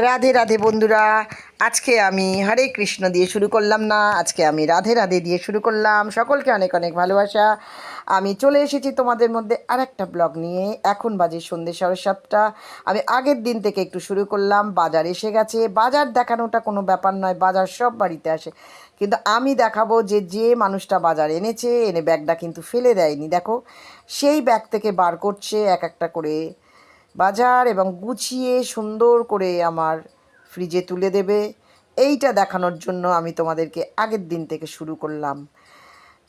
রাধে রাধে বন্ধুরা। আজকে আমি হরে কৃষ্ণ দিয়ে শুরু করলাম না। আজকে আমি রাধে রাধে দিয়ে শুরু করলাম। সকলকে অনেক অনেক ভালোবাসা। আমি চলে এসেছি তোমাদের মধ্যে আর একটা ব্লগ নিয়ে। এখন বাজে সন্ধ্যে সাড়ে সাতটা। আমি আগের দিন থেকে একটু শুরু করলাম। বাজার এসে গেছে। বাজার দেখানোটা কোনো ব্যাপার নয়। বাজার সব বাড়িতে আসে। কিন্তু আমি দেখাবো যে যে মানুষটা বাজার এনেছে, এনে ব্যাগটা কিন্তু ফেলে দেয়নি। দেখো, সেই ব্যাগ থেকে বার করছে এক একটা করে। বাজার এবং গুছিয়ে সুন্দর করে আমার ফ্রিজে তুলে দেবে। এইটা দেখানোর জন্য আমি তোমাদেরকে আগের দিন থেকে শুরু করলাম।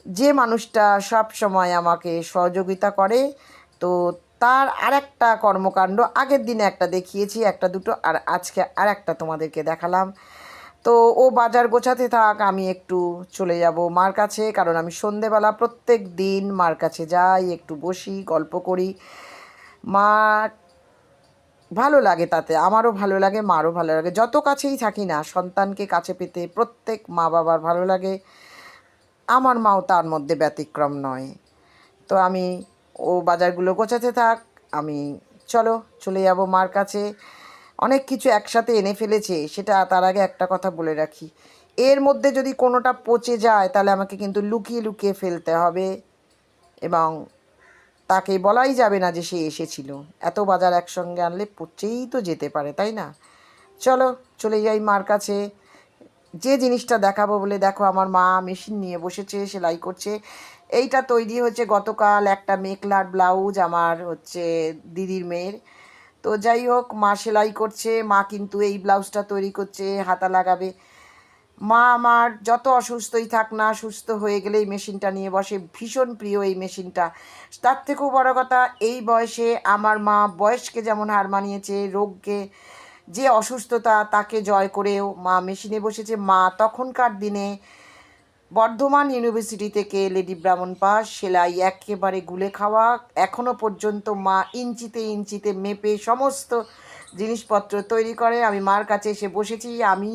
যে মানুষটা সব সময় আমাকে সহযোগিতা করে, তো তার আর একটা কর্মকাণ্ড আগের দিনে একটা দেখিয়েছি, একটা দুটো, আর আজকে আর একটা তোমাদেরকে দেখালাম। তো ও বাজার গোছাতে থাক, আমি একটু চলে যাব মার কাছে, কারণ আমি সন্ধেবেলা প্রত্যেক দিন মার কাছে যাই, একটু বসি, গল্প করি। মা ভালো লাগে তাতে, আমারও ভালো লাগে, মারও ভালো লাগে। যত কাছেই থাকি না, সন্তানকে কাছে পেতে প্রত্যেক মা বাবার ভালো লাগে, আমার মাও তার মধ্যে ব্যতিক্রম নয়। তো আমি ও বাজারগুলো গোছাতে থাক, আমি চলো চলে যাব মার কাছে। অনেক কিছু একসাথে এনে ফেলেছে, সেটা তার আগে একটা কথা বলে রাখি। এর মধ্যে যদি কোনোটা পচে যায়, তাহলে আমাকে কিন্তু লুকিয়ে লুকিয়ে ফেলতে হবে এবং তাকে বলাই যাবে না যে সে এসেছিল। এত বাজার একসঙ্গে আনলে পচেই তো যেতে পারে, তাই না? চলো, চলে যাই মার কাছে। যে জিনিসটা দেখাবো বলে দেখো আমার মা মেশিন নিয়ে বসেছে সেলাই করছে। এইটা তৈরি হচ্ছে গতকাল একটা মেকলার ব্লাউজ আমার হচ্ছে দিদির মেয়ের। তো যাই হোক, মা সেলাই করছে, মা কিন্তু এই ব্লাউজটা তৈরি করছে, হাতা লাগাবে। মা আমার যত অসুস্থই থাক না, সুস্থ হয়ে গেলে এই মেশিনটা নিয়ে বসে। ভীষণ প্রিয় এই মেশিনটা। তার থেকেও বড় কথা, এই বয়সে আমার মা বয়সকে যেমন হার মানিয়েছে, রোগকে যে অসুস্থতা তাকে জয় করেও মা মেশিনে বসেছে। মা তখনকার দিনে বর্ধমান ইউনিভার্সিটি থেকে লেডি ব্রাহ্মণ পাস সেলাই একেবারে গুলে খাওয়া। এখনও পর্যন্ত মা ইঞ্চিতে ইঞ্চিতে মেপে সমস্ত জিনিসপত্র তৈরি করে। আমি মার কাছে এসে বসেছি। আমি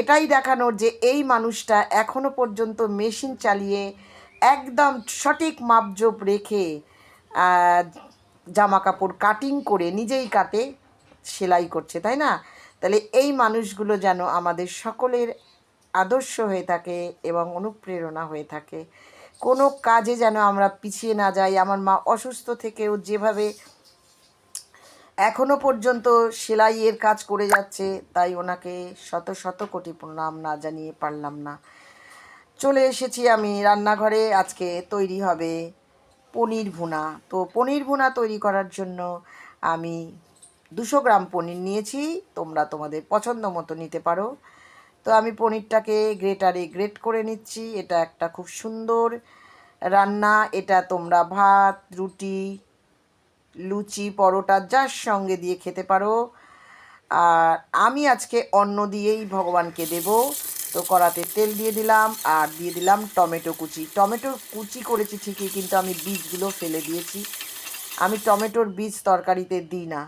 এটাই দেখানোর যে এই মানুষটা এখনও পর্যন্ত মেশিন চালিয়ে একদম সঠিক মাপজোপ রেখে জামা কাপড় কাটিং করে নিজেই কাটে, সেলাই করছে, তাই না? তাহলে এই মানুষগুলো যেন আমাদের সকলের আদর্শ হয়ে থাকে এবং অনুপ্রেরণা হয়ে থাকে। কোনো কাজে যেন আমরা পিছিয়ে না যাই, আমার মা অসুস্থ থেকেও যেভাবে এখনও পর্যন্ত সেলাইয়ের কাজ করে যাচ্ছে, তাই ওনাকে শত শত কোটি প্রণাম না জানিয়ে পারলাম না। চলে এসেছি আমি রান্নাঘরে, আজকে তৈরি হবে পনির ভুনা। তো পনির ভুনা তৈরি করার জন্য আমি দুশো গ্রাম পনির নিয়েছি, তোমরা তোমাদের পছন্দ মতো নিতে পারো। তো আমি পনিরটাকে গ্রেটারে গ্রেট করে নিচ্ছি, এটা একটা খুব সুন্দর রান্না, এটা তোমরা ভাত, রুটি লুচি, পরোটা যার সঙ্গে দিয়ে খেতে পারো। আর আমি আজকে অন্ন দিয়েই ভগবানকে দেব। তো কড়াতে তেল দিয়ে দিলাম আর দিয়ে দিলাম টমেটো কুচি। টমেটো কুচি করেছি ঠিকই, কিন্তু আমি বীজগুলো ফেলে দিয়েছি। আমি টমেটোর বীজ তরকারিতে দিই না।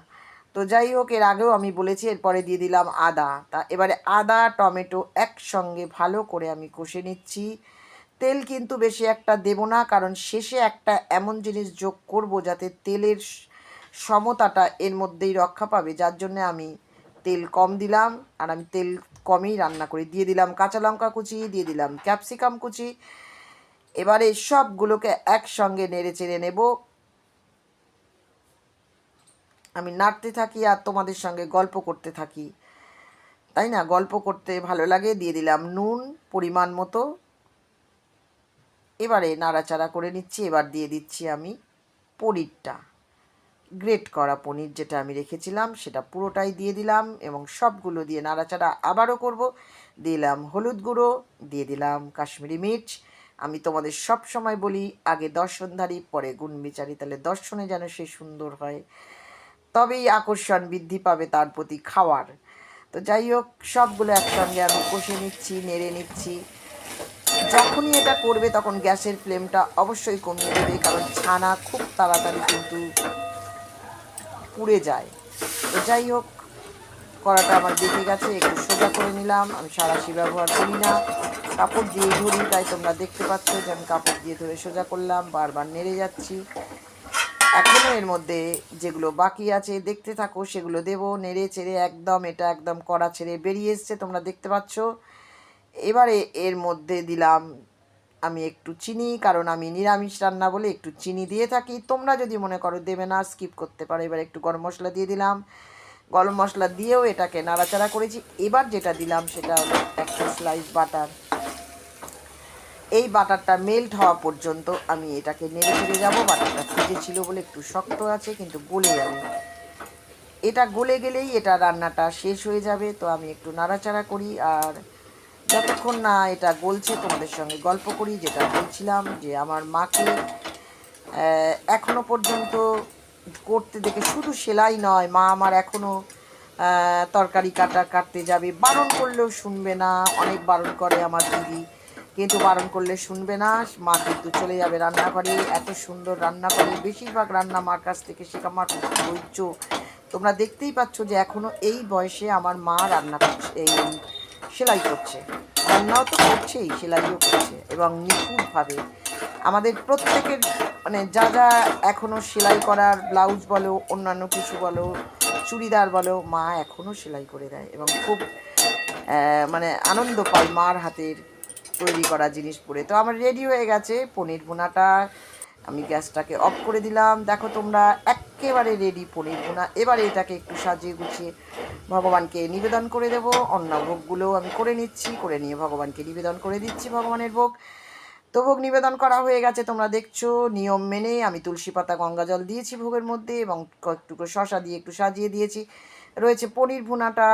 তো যাই হোক, এর আগেও আমি বলেছি, এরপরে দিয়ে দিলাম আদা। তা এবারে আদা, টমেটো একসঙ্গে ভালো করে আমি কষে নিচ্ছি। তেল কিন্তু বেশি একটা দেব না, কারণ শেষে একটা এমন জিনিস যোগ করব যাতে তেলের সমতাটা এর মধ্যেই রক্ষা পাবে, যার জন্য আমি তেল কম দিলাম, আর আমি তেল কমই রান্না করি। দিয়ে দিলাম কাঁচা লঙ্কা কুচি, দিয়ে দিলাম ক্যাপসিকাম কুচি। এবারে সবগুলোকে একসঙ্গে নেড়ে চেড়ে নেব। আমি নাড়তে থাকি আর তোমাদের সঙ্গে গল্প করতে থাকি। তাই না? গল্প করতে ভালো লাগে। দিয়ে দিলাম নুন পরিমাণ মতো। এবারে নাড়াচাড়া করে নিচ্ছি, এবার দিয়ে দিচ্ছি আমি পনিরটা। গ্রেট করা পনির যেটা আমি রেখেছিলাম, সেটা পুরোটাই দিয়ে দিলাম এবং সবগুলো দিয়ে নাড়াচাড়া আবারও করব। দিলাম হলুদ গুঁড়ো, দিয়ে দিলাম কাশ্মীরি মির্চ। আমি তোমাদের সব সময় বলি, আগে দর্শনধারী পরে গুণ বিচারি, তাহলে দর্শনে যেন সে সুন্দর হয়। তবেই আকর্ষণ বৃদ্ধি পাবে তার প্রতি খাওয়ার। তো যাই হোক, সবগুলো একসঙ্গে আমি কষে নিচ্ছি, নেড়ে নিচ্ছি। যখনই এটা করবে তখন গ্যাসের ফ্লেমটা অবশ্যই কমিয়ে দেবে, কারণ ছানা খুব তাড়াতাড়ি কিন্তু পুড়ে যায়। তো যাই হোক, কড়াটা আমার বেঁকে গেছে, একটু সোজা করে নিলাম। আমি সারাশি ব্যবহার করি না। কাপড় দিয়ে ধরি, তাই তোমরা দেখতে পাচ্ছ যে আমি কাপড় দিয়ে ধরে সোজা করলাম, বারবার নেড়ে যাচ্ছি। এখনও এর মধ্যে যেগুলো বাকি আছে, দেখতে থাকো, সেগুলো দেবো। নেড়ে চেড়ে একদম, এটা একদম কড়া ছেড়ে বেরিয়ে এসছে, তোমরা দেখতে পাচ্ছ। এবারে এর মধ্যে দিলাম আমি একটু চিনি, কারণ আমি নিরামিষ রান্না বলে একটু চিনি দিয়ে থাকি। তোমরা যদি মনে করো দেবে না স্কিপ করতে পারো। এবার একটু গরম মশলা দিয়ে দিলাম। গরম মশলা দিয়েও এটাকে নাড়াচাড়া করেছি। এবার যেটা দিলাম সেটা হলো একটা স্লাইস বাটার এই বাটারটা মেল্ট হওয়া পর্যন্ত আমি এটাকে নেড়ে ফেড়ে যাব। বাটারটা ফ্রিজে ছিল বলে একটু শক্ত আছে, কিন্তু গলে যাবে। এটা গলে গেলেই এটা রান্নাটা শেষ হয়ে যাবে। তো আমি একটু নাড়াচাড়া করি। আর যতক্ষণ না এটা গলছে তোমাদের সঙ্গে গল্প করি যেটা বলছিলাম যে আমার মাকে আহ, এখনও পর্যন্ত করতে দেখে শুধু সেলাই নয় মা আমার এখনও আহ, তরকারি কাটা কাটতে যাবে বারণ করলেও শুনবে না অনেক বারণ করে আমার দিদি কিন্তু বারণ করলে শুনবে না মা কিন্তু চলে যাবে রান্নাঘরে এত সুন্দর রান্না করে বেশিরভাগ রান্না মার কাছ থেকে শেখা মার ধৈর্য। তোমরা দেখতেই পাচ্ছ যে এখনও এই বয়সে আমার মা রান্না করছে এই সেলাই করছে। রান্নাও তো করছেই, সেলাইও করছে এবং নিখুঁতভাবে। আমাদের প্রত্যেকের মানে যা যা এখনও সেলাই করার ব্লাউজ বলো, অন্যান্য কিছু বলো, চুড়িদার বলো, মা এখনও সেলাই করে দেয় এবং খুব মানে আনন্দ পাই মার হাতের তৈরি করা জিনিস পরে। তো আমার রেডি হয়ে গেছে, পনির বোনাটা আমি গ্যাসটাকে অফ করে দিলাম। দেখো তোমরা একেবারে রেডি পনির বোনা এবারে এটাকে একটু সাজিয়ে গুছিয়ে ভগবানকে নিবেদন করে দেব। অন্য ভোগগুলোও আমি করে নিচ্ছি, করে নিয়ে ভগবানকে নিবেদন করে দিচ্ছি ভগবানের ভোগ। তো ভোগ নিবেদন করা হয়ে গেছে, তোমরা দেখছ, নিয়ম মেনে আমি তুলসী পাতা, গঙ্গা জল দিয়েছি ভোগের মধ্যে এবং একটু করে শশা দিয়ে একটু সাজিয়ে দিয়েছি। রয়েছে পনির ভুনাটা,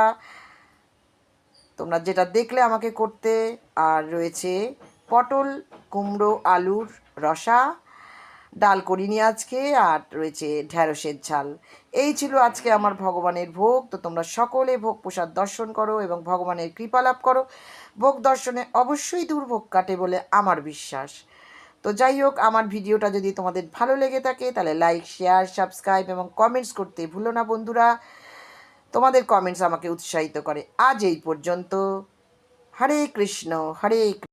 তোমরা যেটা দেখলে আমাকে করতে। আর রয়েছে পটল, কুমড়ো, আলুর রসা ডাল করিনি আজকে, আর রয়েছে ঢ্যাঁড়সের ঝাল। এই ছিল আজকে আমার ভগবানের ভোগ। তো তোমরা সকলে ভোগ প্রসাদ দর্শন করো এবং ভগবানের কৃপা লাভ করো। ভোগ দর্শনে অবশ্যই দুর্ভোগ কাটে বলে আমার বিশ্বাস। তো যাই হোক, আমার ভিডিওটা যদি তোমাদের ভালো লেগে থাকে, তাহলে লাইক শেয়ার সাবস্ক্রাইব এবং কমেন্টস করতে ভুলো না বন্ধুরা। তোমাদের কমেন্টস আমাকে উৎসাহিত করে। আজ এই পর্যন্ত। হরে কৃষ্ণ, হরে